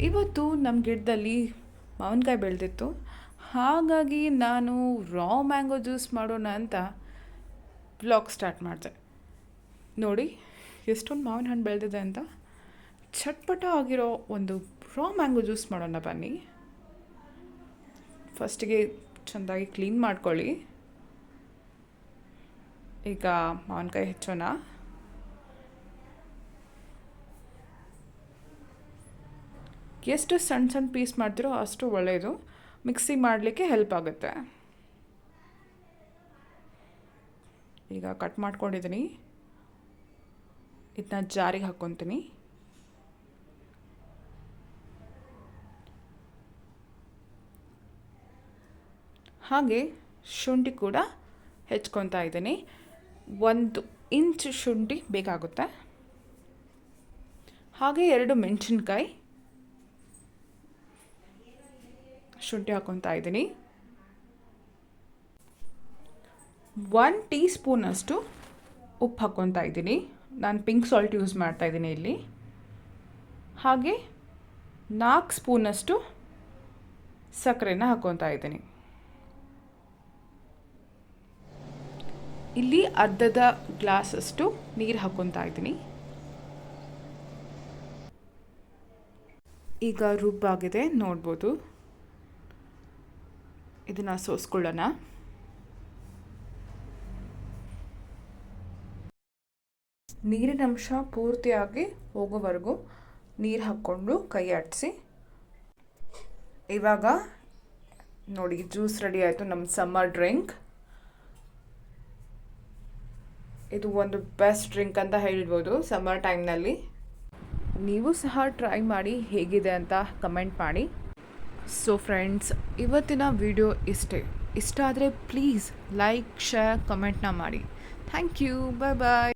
ಇವತ್ತು ನಮ್ಮ ಗಿಡದಲ್ಲಿ ಮಾವಿನಕಾಯಿ ಬೆಳೆದಿತ್ತು. ಹಾಗಾಗಿ ನಾನು ರಾ ಮ್ಯಾಂಗೋ ಜ್ಯೂಸ್ ಮಾಡೋಣ ಅಂತ ಬ್ಲಾಗ್ ಸ್ಟಾರ್ಟ್ ಮಾಡಿದೆ. ನೋಡಿ, ಎಷ್ಟೊಂದು ಮಾವಿನ ಹಣ್ಣು ಬೆಳೆದಿದೆ ಅಂತ. ಚಟ್ಪಟ ಆಗಿರೋ ಒಂದು ರಾ ಮ್ಯಾಂಗೋ ಜ್ಯೂಸ್ ಮಾಡೋಣ ಬನ್ನಿ. ಫಸ್ಟಿಗೆ ಚೆಂದಾಗಿ ಕ್ಲೀನ್ ಮಾಡ್ಕೊಳ್ಳಿ. ಈಗ ಮಾವಿನಕಾಯಿ ಹೆಚ್ಚೋಣ. ಎಷ್ಟು ಸಣ್ಣ ಸಣ್ಣ ಪೀಸ್ ಮಾಡ್ತೀರೋ ಅಷ್ಟು ಒಳ್ಳೆಯದು ಮಿಕ್ಸಿ ಮಾಡಲಿಕ್ಕೆ ಹೆಲ್ಪ್ ಆಗುತ್ತೆ. ಈಗ ಕಟ್ ಮಾಡ್ಕೊಂಡಿದ್ದೀನಿ ಇದನ್ನ ಜಾರಿಗೆ ಹಾಕ್ಕೊತೀನಿ ಹಾಗೆ ಶುಂಠಿ ಕೂಡ ಹೆಚ್ಕೊತಾ ಇದ್ದೀನಿ. ಒಂದು ಇಂಚ್ ಶುಂಠಿ ಬೇಕಾಗುತ್ತೆ. ಹಾಗೆ ಎರಡು ಮೆಣಸಿನ್ಕಾಯಿ. ಶುಂಠಿ ಹಾಕ್ಕೊತಾ ಇದ್ದೀನಿ. ಒನ್ ಟೀ ಸ್ಪೂನಷ್ಟು ಉಪ್ಪು ಹಾಕ್ಕೊತಾ ಇದ್ದೀನಿ. ನಾನು ಪಿಂಕ್ ಸಾಲ್ಟ್ ಯೂಸ್ ಮಾಡ್ತಾ ಇದ್ದೀನಿ ಇಲ್ಲಿ. ಹಾಗೆ ನಾಲ್ಕು ಸ್ಪೂನಷ್ಟು ಸಕ್ಕರೆನ ಹಾಕ್ಕೊತಾ ಇದ್ದೀನಿ. ಇಲ್ಲಿ ಅರ್ಧದ ಗ್ಲಾಸಷ್ಟು ನೀರು ಹಾಕ್ಕೊತಾ ಇದ್ದೀನಿ. ಈಗ ರುಬ್ಬಾಗಿದೆ, ನೋಡ್ಬೋದು. ಇದನ್ನು ಸೋಸ್ಕೊಳ್ಳೋಣ. ನೀರಿನ ಅಂಶ ಪೂರ್ತಿಯಾಗಿ ಹೋಗೋವರೆಗೂ ನೀರು ಹಾಕ್ಕೊಂಡು ಕೈ ಆಡಿಸಿ. ಇವಾಗ ನೋಡಿ, ಜ್ಯೂಸ್ ರೆಡಿ ಆಯಿತು ನಮ್ಮ ಸಮ್ಮರ್ ಡ್ರಿಂಕ್. ಇದು ಒಂದು ಬೆಸ್ಟ್ ಡ್ರಿಂಕ್ ಅಂತ ಹೇಳ್ಬೋದು ಸಮ್ಮರ್ ಟೈಮ್ನಲ್ಲಿ. ನೀವು ಸಹ ಟ್ರೈ ಮಾಡಿ ಹೇಗಿದೆ ಅಂತ ಕಮೆಂಟ್ ಮಾಡಿ. ಸೊ ಫ್ರೆಂಡ್ಸ್ ಇವತ್ತಿನ ವಿಡಿಯೋ ಇಷ್ಟೇ. ಇಷ್ಟ ಆದರೆ ಪ್ಲೀಸ್ ಲೈಕ್ ಶೇರ್ ಕಮೆಂಟ್ನ ಮಾಡಿ. Thank you bye bye